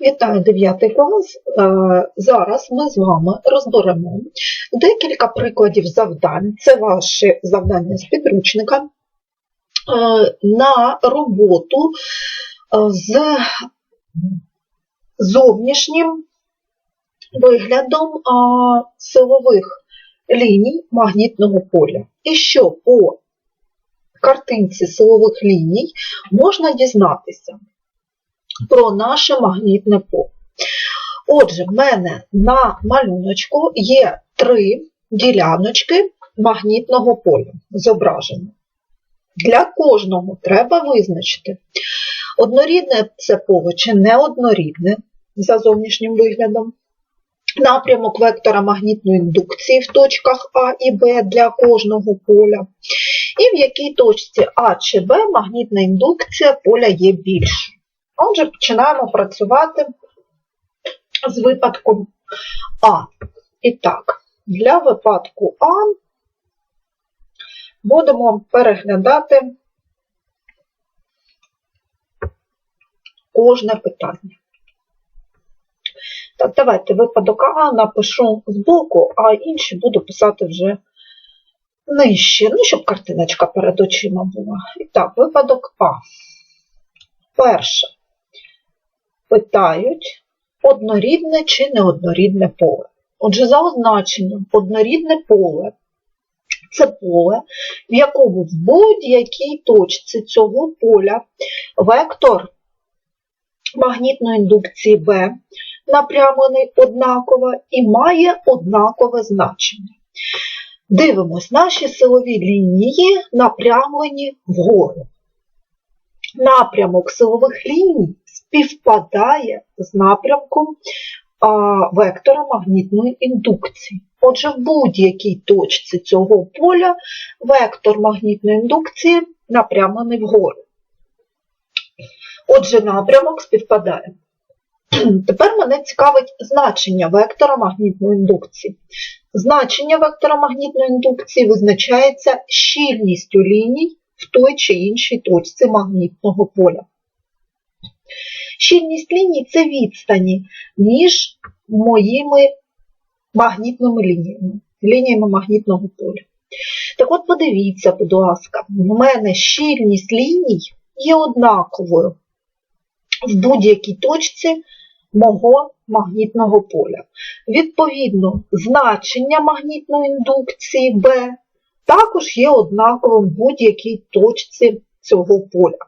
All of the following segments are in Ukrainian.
Вітаю 9 клас. Е, Зараз ми з вами розберемо декілька прикладів завдань. Це ваші завдання з підручника е, на роботу е, з зовнішнім виглядом силових ліній магнітного поля. І що по картинці силових ліній можна дізнатися про наше магнітне поле. Отже, в мене на малюночку є три діляночки магнітного поля зображені. Для кожного треба визначити, однорідне це поле чи неоднорідне за зовнішнім виглядом, напрямок вектора магнітної індукції в точках А і Б для кожного поля, і в якій точці А чи Б магнітна індукція поля є більшою. Отже, починаємо працювати з випадком А. І так, для випадку А будемо переглядати кожне питання. Так, давайте випадок А напишу збоку, а інші буду писати вже нижче, ну, щоб картиночка перед очима була. І так, випадок А. Перше. Питають, однорідне чи неоднорідне поле. Отже, за означенням, однорідне поле це поле, в якому в будь-якій точці цього поля вектор магнітної індукції B напрямлений однаково і має однакове значення. Дивимось, наші силові лінії напрямлені вгору. Напрямок силових ліній співпадає з напрямком вектора магнітної індукції. Отже, в будь-якій точці цього поля вектор магнітної індукції напрямлений вгору. Отже, напрямок співпадає. Тепер мене цікавить значення вектора магнітної індукції. Значення вектора магнітної індукції визначається щільністю ліній в той чи іншій точці магнітного поля. Щільність ліній це відстані між моїми магнітними лініями, лініями магнітного поля. Так от подивіться, будь ласка, в мене щільність ліній є однаковою в будь-якій точці мого магнітного поля. Відповідно, значення магнітної індукції B також є однаковим в будь-якій точці цього поля.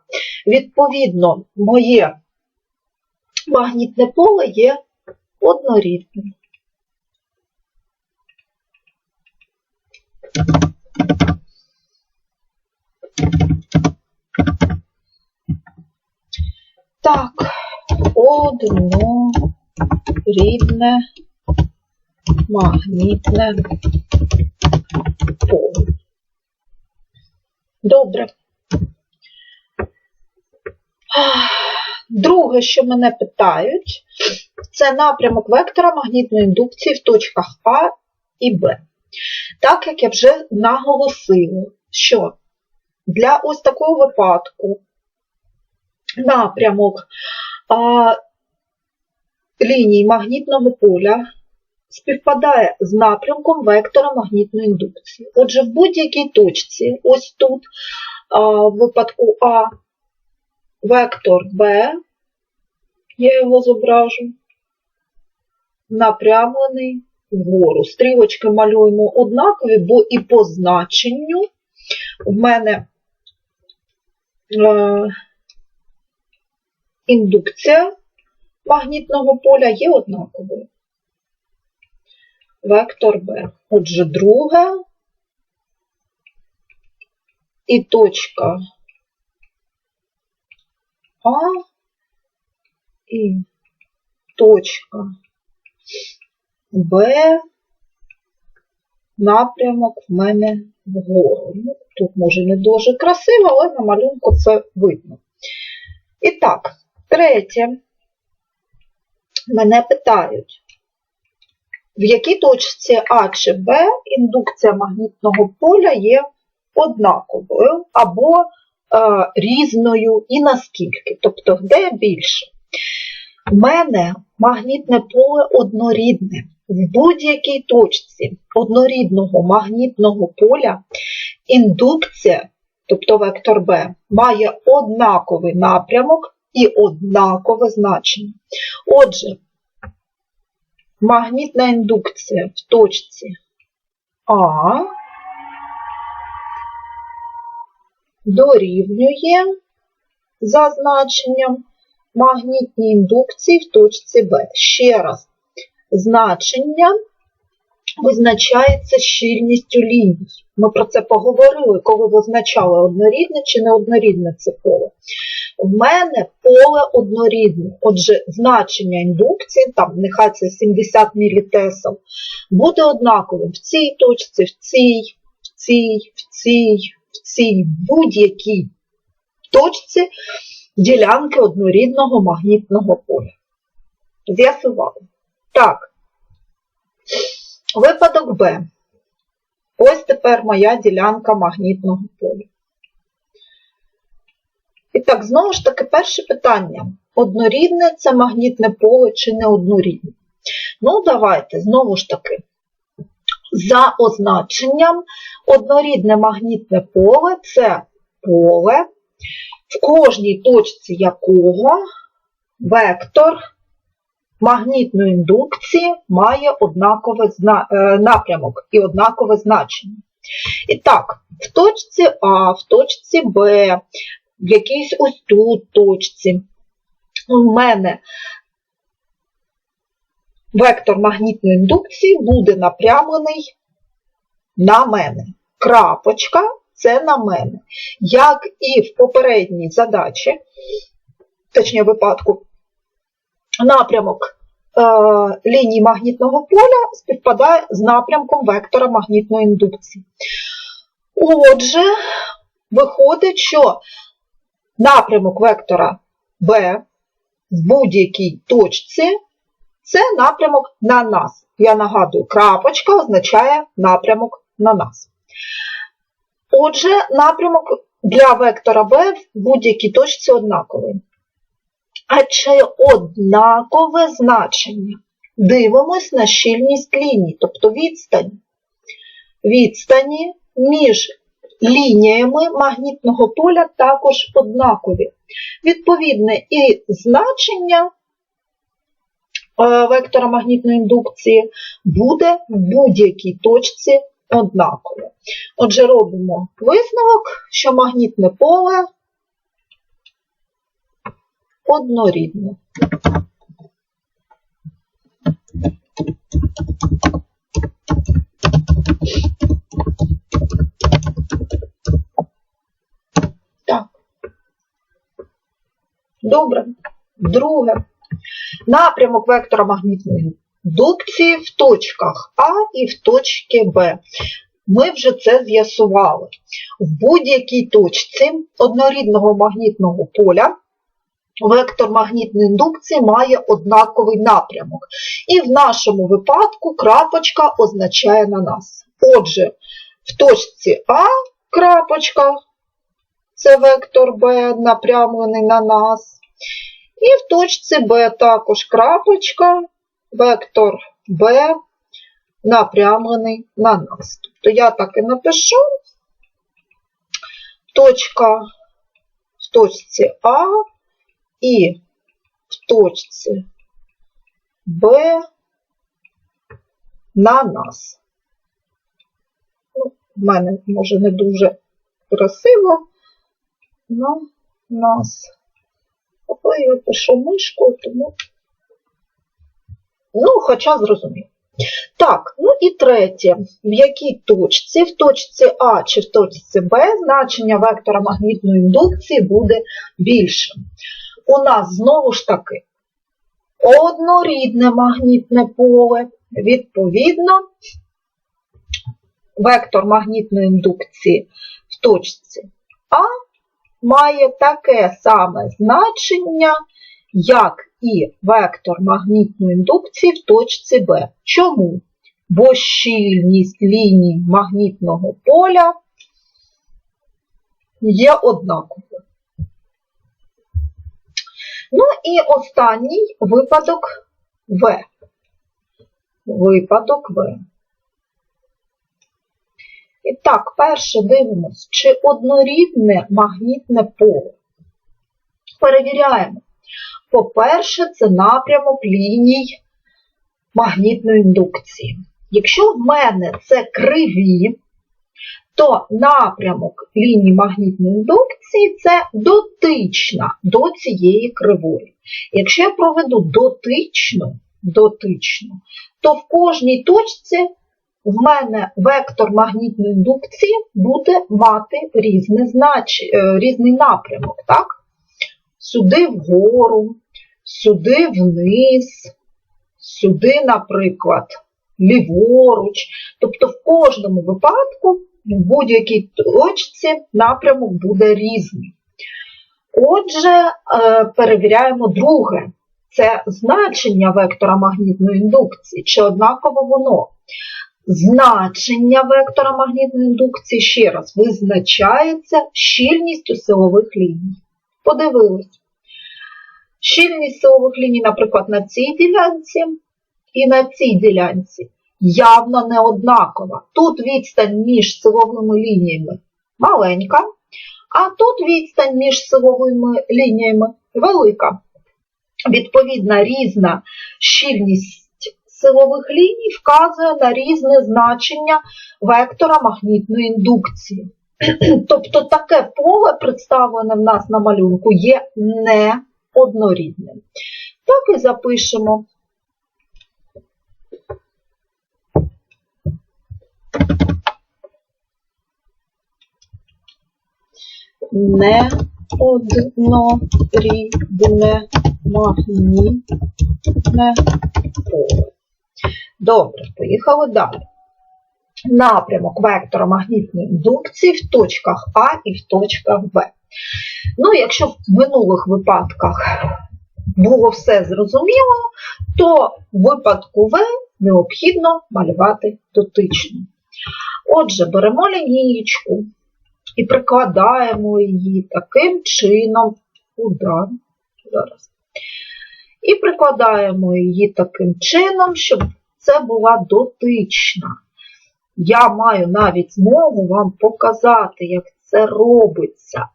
Відповідно, моє магнітне поле є однорідним. Так, однорідне магнітне поле. Добре. Друге, що мене питають, це напрямок вектора магнітної індукції в точках А і Б. Так як я вже наголосила, що для ось такого випадку напрямок а, ліній магнітного поля співпадає з напрямком вектора магнітної індукції. Отже, в будь-якій точці, ось тут, а, в випадку А, вектор B, я його зображу, напрямлений вгору. Стрілочки малюємо однакові, бо і по значенню в мене е, індукція магнітного поля є однаковою. Вектор B. Отже, друга і точка А і точка Б, напрямок в мене вгору. Ну, Тут, може, не дуже красиво, але на малюнку це видно. І так, третє. Мене питають, в якій точці А чи Б індукція магнітного поля є однаковою або різною і наскільки, тобто де більше. У мене магнітне поле однорідне. В будь-якій точці однорідного магнітного поля індукція, тобто вектор B, має однаковий напрямок і однакове значення. Отже, магнітна індукція в точці А дорівнює за значенням магнітній індукції в точці Б. Ще раз, значення визначається щільністю ліній. Ми про це поговорили, коли визначали однорідне чи неоднорідне це поле. У мене поле однорідне, отже, значення індукції, там нехай це 70 мілітесів, буде однаковим в цій точці, в цій, в цій, в цій, в цій будь-якій точці ділянки однорідного магнітного поля. З'ясували. Так, випадок Б. Ось тепер моя ділянка магнітного поля. І так, знову ж таки, перше питання. Однорідне це магнітне поле чи не однорідне? Ну, давайте, знову ж таки, за означенням, однорідне магнітне поле це поле, в кожній точці якого вектор магнітної індукції має однаковий напрямок і однакове значення. І так, в точці А, в точці Б, в якійсь ось тут точці, у мене вектор магнітної індукції буде напрямлений на мене. Крапочка це на мене. Як і в попередній задачі, точніше випадку, напрямок е, лінії магнітного поля співпадає з напрямком вектора магнітної індукції. Отже, виходить, що напрямок вектора B в будь-якій точці це напрямок на нас. Я нагадую, крапочка означає напрямок на нас. Отже, напрямок для вектора B в будь-якій точці однаковий. А чи однакове значення? Дивимось на щільність ліній, тобто відстань. Відстані між лініями магнітного поля також однакові. Відповідне і значення вектора магнітної індукції буде в будь-якій точці однакове. Отже, робимо висновок, що магнітне поле однорідне. Так. Добре. Друге. Напрямок вектора магнітної індукції в точках А і в точці Б. Ми вже це з'ясували. В будь-якій точці однорідного магнітного поля вектор магнітної індукції має однаковий напрямок. І в нашому випадку крапочка означає на нас. Отже, в точці А крапочка це вектор Б напрямлений на нас. І в точці Б також крапочка, вектор Б напрямлений на нас. Тобто я так і напишу точка в точці А і в точці Б на нас. Ну, В мене, може, не дуже красиво, на нас. Коли я пишу мишкою, тому, ну, хоча зрозумів. Так, ну і третє, в якій точці, в точці А чи в точці Б значення вектора магнітної індукції буде більшим. У нас знову ж таки однорідне магнітне поле, відповідно, вектор магнітної індукції в точці А має таке саме значення, як і вектор магнітної індукції в точці Б. Чому? Бо щільність ліній магнітного поля є однаковою. Ну і останній випадок В. Випадок В. І так, перше дивимось, чи однорідне магнітне поле. Перевіряємо. По-перше, це напрямок ліній магнітної індукції. Якщо в мене це криві, то напрямок лінії магнітної індукції це дотична до цієї кривої. Якщо я проведу дотичну, дотичну, то в кожній точці в мене вектор магнітної індукції буде мати різне знач... Е, різний напрямок. Так? Сюди вгору, сюди вниз, сюди, наприклад, ліворуч. Тобто в кожному випадку в будь-якій точці напрямок буде різний. Отже, е, перевіряємо друге. Це значення вектора магнітної індукції, чи однаково воно. Значення вектора магнітної індукції ще раз визначається щільністю силових ліній. Подивились. Щільність силових ліній, наприклад, на цій ділянці і на цій ділянці явно не однакова. Тут відстань між силовими лініями маленька, а тут відстань між силовими лініями велика. Відповідна різна щільність силових ліній вказує на різне значення вектора магнітної індукції. Тобто таке поле, представлене в нас на малюнку, є неоднорідним. Так і запишемо. Неоднорідне магнітне поле. Добре, поїхали далі. Напрямок вектора магнітної індукції в точках А і в точках Б. Ну, якщо в минулих випадках було все зрозуміло, то в випадку В необхідно малювати дотично. Отже, беремо лінієчку і прикладаємо її таким чином, куди? Зараз. І прикладаємо її таким чином, щоб це була дотична. Я маю навіть змогу вам показати, як це робиться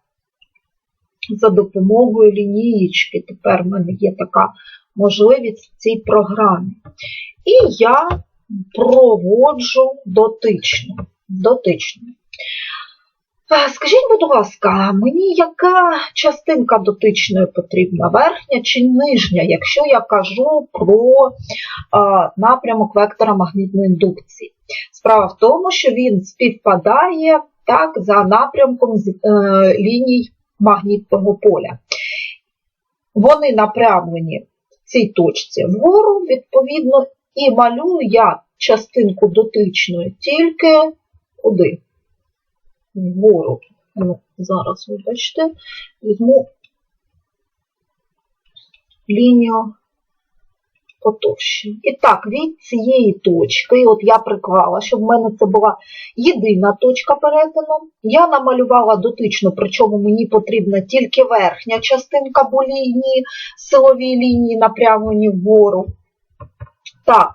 за допомогою лінієчки. Тепер в мене є така можливість в цій програмі. І я проводжу дотичну. дотичну. Скажіть, будь ласка, мені яка частинка дотичної потрібна, верхня чи нижня, якщо я кажу про напрямок вектора магнітної індукції? Справа в тому, що він співпадає так, за напрямком з, е, ліній магнітного поля. Вони направлені в цій точці вгору, відповідно, і малюю я частинку дотичної тільки куди? Вгору. Ну, Зараз, вибачте, візьму лінію потовще. І так, від цієї точки, от я приклала, щоб в мене це була єдина точка перетину. Я намалювала дотично, причому мені потрібна тільки верхня частинка бо лінії, силові лінії напрямлені вгору. Так,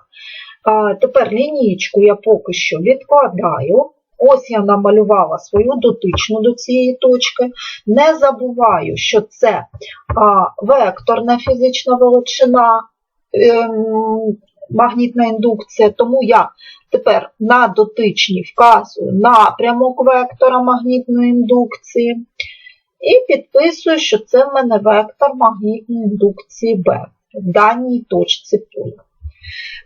тепер лінієчку я поки що відкладаю. Ось я намалювала свою дотичну до цієї точки. Не забуваю, що це векторна фізична величина, ем, магнітна індукція, тому я тепер на дотичній вказую напрямок вектора магнітної індукції. І підписую, що це в мене вектор магнітної індукції B в даній точці поля.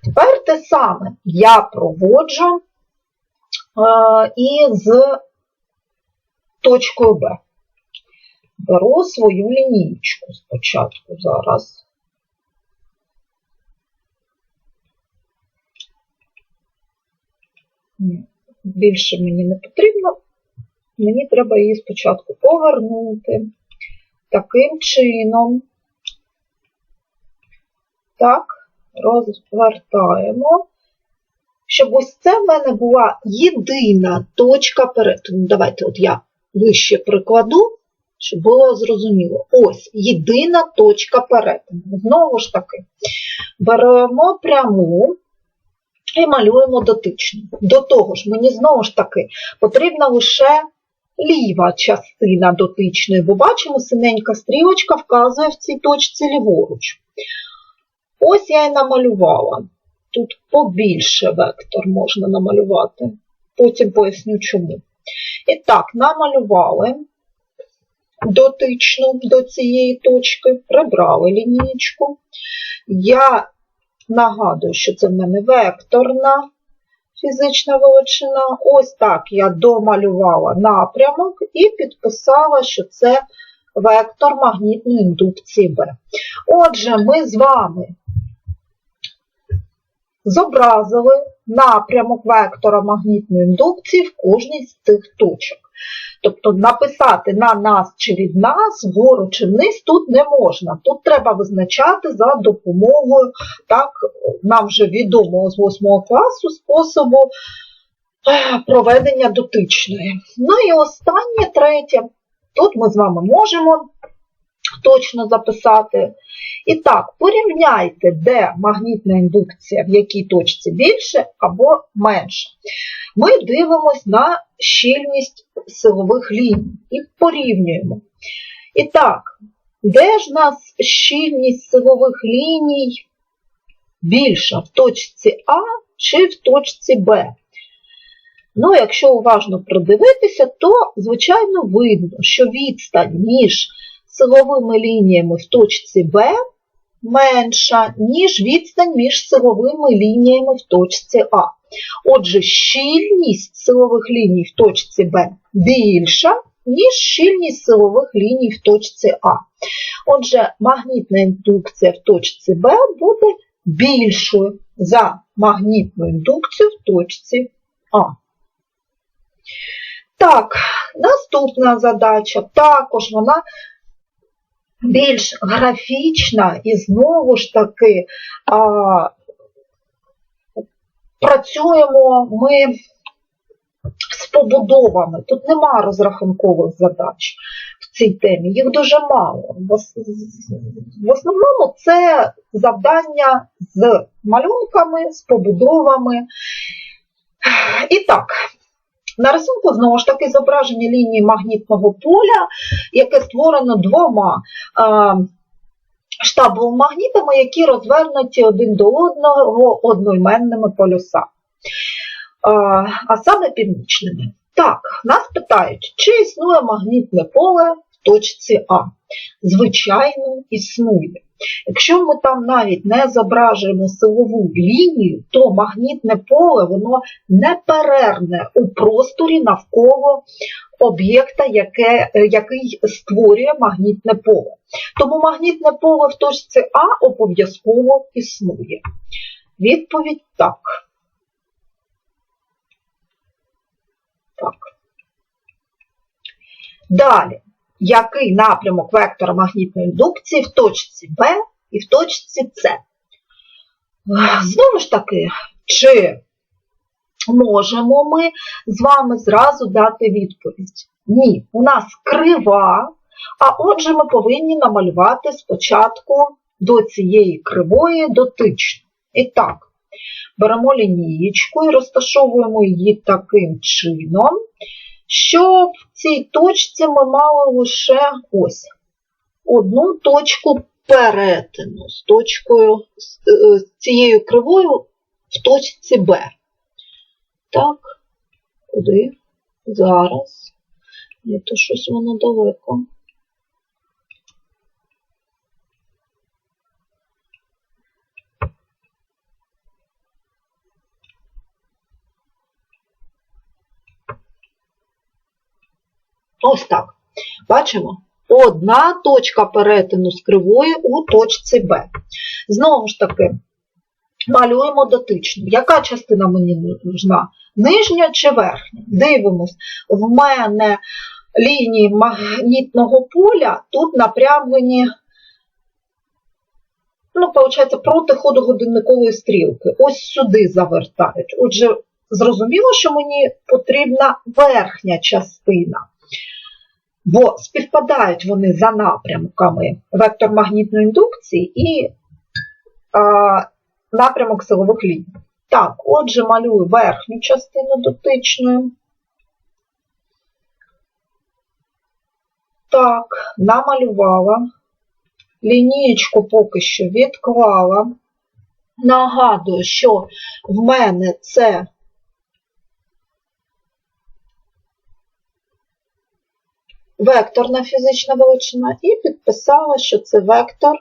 Тепер те саме я проводжу і з точкою Б. Беру свою лінійку спочатку зараз. Більше мені не потрібно, мені треба її спочатку повернути. Таким чином, так, розвертаємо щоб ось це в мене була єдина точка перетину. Давайте от я вище прикладу, щоб було зрозуміло. Ось єдина точка перетину. Знову ж таки, беремо пряму і малюємо дотичну. До того ж, мені знову ж таки потрібна лише ліва частина дотичної, бо бачимо, синенька стрілочка вказує в цій точці ліворуч. Ось я і намалювала. Тут побільше вектор можна намалювати. Потім поясню чому. І так, намалювали дотичну до цієї точки, прибрали лінієчку. Я нагадую, що це в мене векторна фізична величина. Ось так я домалювала напрямок і підписала, що це вектор магнітної індукції Б. Отже, ми з вами зобразили напрямок вектора магнітної індукції в кожній з цих точок. Тобто написати на нас чи від нас, вгору чи вниз тут не можна. Тут треба визначати за допомогою так, нам вже відомого з 8 класу способу проведення дотичної. Ну і останнє третє. Тут ми з вами можемо точно записати. І так, порівняйте, де магнітна індукція, в якій точці більше або менше. Ми дивимося на щільність силових ліній і порівнюємо. І так, де ж нас щільність силових ліній більша в точці А чи в точці Б? Ну, якщо уважно продивитися, то, звичайно, видно, що відстань між силовими лініями в точці Б менша, ніж відстань між силовими лініями в точці А. Отже, щільність силових ліній в точці Б більша, ніж щільність силових ліній в точці А. Отже, магнітна індукція в точці Б буде більшою за магнітну індукцію в точці А. Так, наступна задача також вона більш графічна і знову ж таки а, працюємо ми з побудовами. Тут нема розрахункових задач в цій темі, їх дуже мало. В основному це завдання з малюнками, з побудовами. І так, на рисунку, знову ж таки, зображення лінії магнітного поля, яке створено двома штабовими магнітами, які розвернуті один до одного одноіменними полюсами, а саме північними. Так, нас питають, чи існує магнітне поле в точці А? Звичайно, існує. Якщо ми там навіть не зображуємо силову лінію, то магнітне поле воно неперервне у просторі навколо об'єкта, який створює магнітне поле. Тому магнітне поле в точці А обов'язково існує. Відповідь так. Так. Далі який напрямок вектора магнітної індукції в точці Б і в точці С. Знову ж таки, чи можемо ми з вами зразу дати відповідь? Ні, у нас крива, а отже, ми повинні намалювати спочатку до цієї кривої дотичну. І так, беремо лінієчку і розташовуємо її таким чином, що в цій точці ми мали лише ось одну точку перетину з точкою, з е, цією кривою в точці Б. Так, куди? Зараз. Не то щось воно далеко. Ось так. Бачимо? Одна точка перетину з кривої у точці Б. Знову ж таки, малюємо дотичну. Яка частина мені нужна? Нижня чи верхня? Дивимось, в мене лінії магнітного поля тут напрямлені, ну, виходить, проти ходу годинникової стрілки. Ось сюди завертають. Отже, зрозуміло, що мені потрібна верхня частина. Бо співпадають вони за напрямками вектор магнітної індукції і а, напрямок силових ліній. Так, отже, малюю верхню частину дотичної. Так, намалювала. Лінієчку поки що відклала. Нагадую, що в мене це векторна фізична величина, і підписала, що це вектор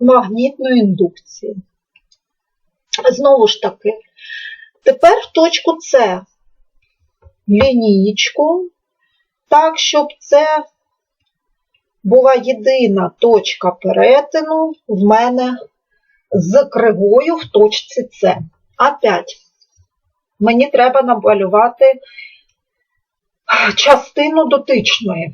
магнітної індукції. Знову ж таки, тепер в точку С лінієчку, так, щоб це була єдина точка перетину в мене з кривою в точці С. Опять, мені треба намалювати частину дотичної.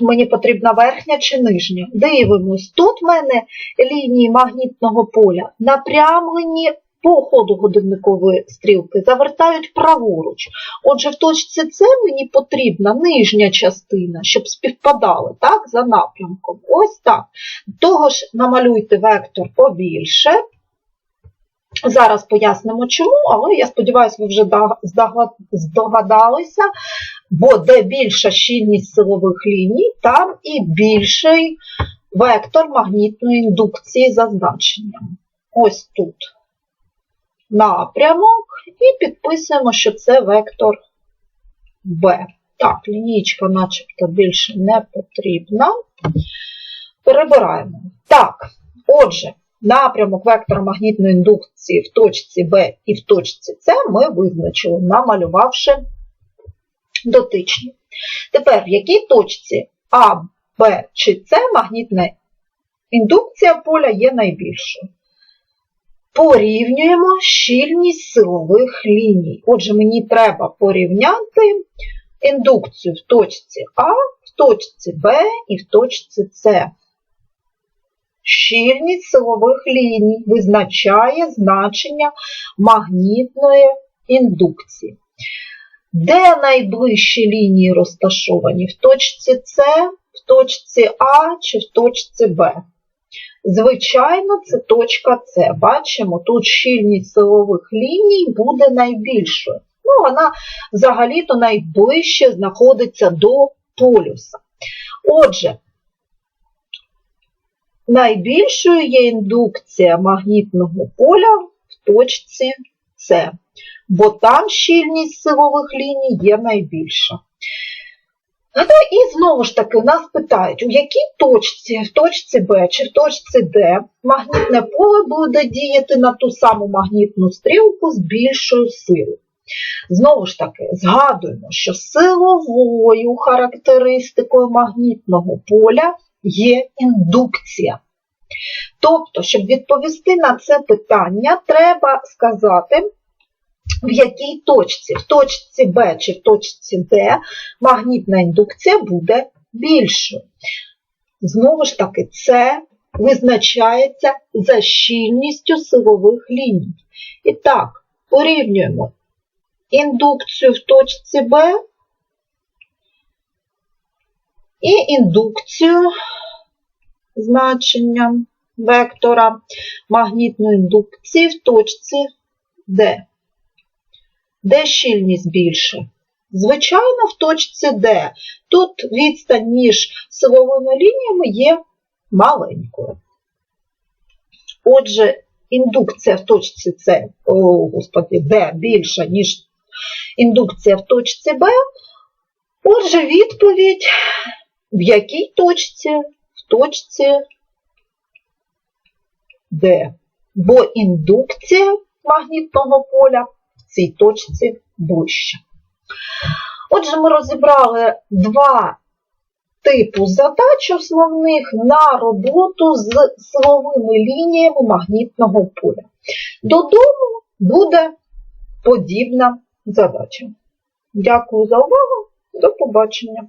Мені потрібна верхня чи нижня. Дивимось, тут в мене лінії магнітного поля напрямлені по ходу годинникової стрілки, завертають праворуч. Отже, в точці С мені потрібна нижня частина, щоб співпадали так, за напрямком. Ось так. Того ж намалюйте вектор побільше. Зараз пояснимо чому, але я сподіваюся, ви вже здогадалися, бо де більша щільність силових ліній, там і більший вектор магнітної індукції за значенням. Ось тут напрямок, і підписуємо, що це вектор B. Так, лінійка начебто більше не потрібна. Перебираємо. Так, отже, напрямок вектора магнітної індукції в точці B і в точці С ми визначили, намалювавши дотичні. Тепер, в якій точці А, Б чи С магнітна індукція поля є найбільшою? Порівнюємо щільність силових ліній. Отже, мені треба порівняти індукцію в точці А, в точці Б і в точці С. Щільність силових ліній визначає значення магнітної індукції. Де найближчі лінії розташовані? В точці С, в точці А чи в точці Б? Звичайно, це точка С. Бачимо, тут щільність силових ліній буде найбільшою. Ну, вона взагалі-то найближче знаходиться до полюса. Отже, найбільшою є індукція магнітного поля в точці С, бо там щільність силових ліній є найбільша. І знову ж таки нас питають, у якій точці, в точці Б чи в точці Д магнітне поле буде діяти на ту саму магнітну стрілку з більшою силою. Знову ж таки, згадуємо, що силовою характеристикою магнітного поля є індукція. Тобто, щоб відповісти на це питання, треба сказати, в якій точці, в точці Б чи в точці Д магнітна індукція буде більшою. Знову ж таки, це визначається за щільністю силових ліній. І так, порівнюємо індукцію в точці Б і індукцію значення вектора магнітної індукції в точці Д. Де щільність більше? Звичайно, в точці Д. Тут відстань між силовими лініями є маленькою. Отже, індукція в точці С, о, господи, Д більша, ніж індукція в точці Б. Отже, відповідь в якій точці? Точці Д. Бо індукція магнітного поля в цій точці ближче. Отже, ми розібрали два типу задач основних на роботу з силовими лініями магнітного поля. Додому буде подібна задача. Дякую за увагу, до побачення!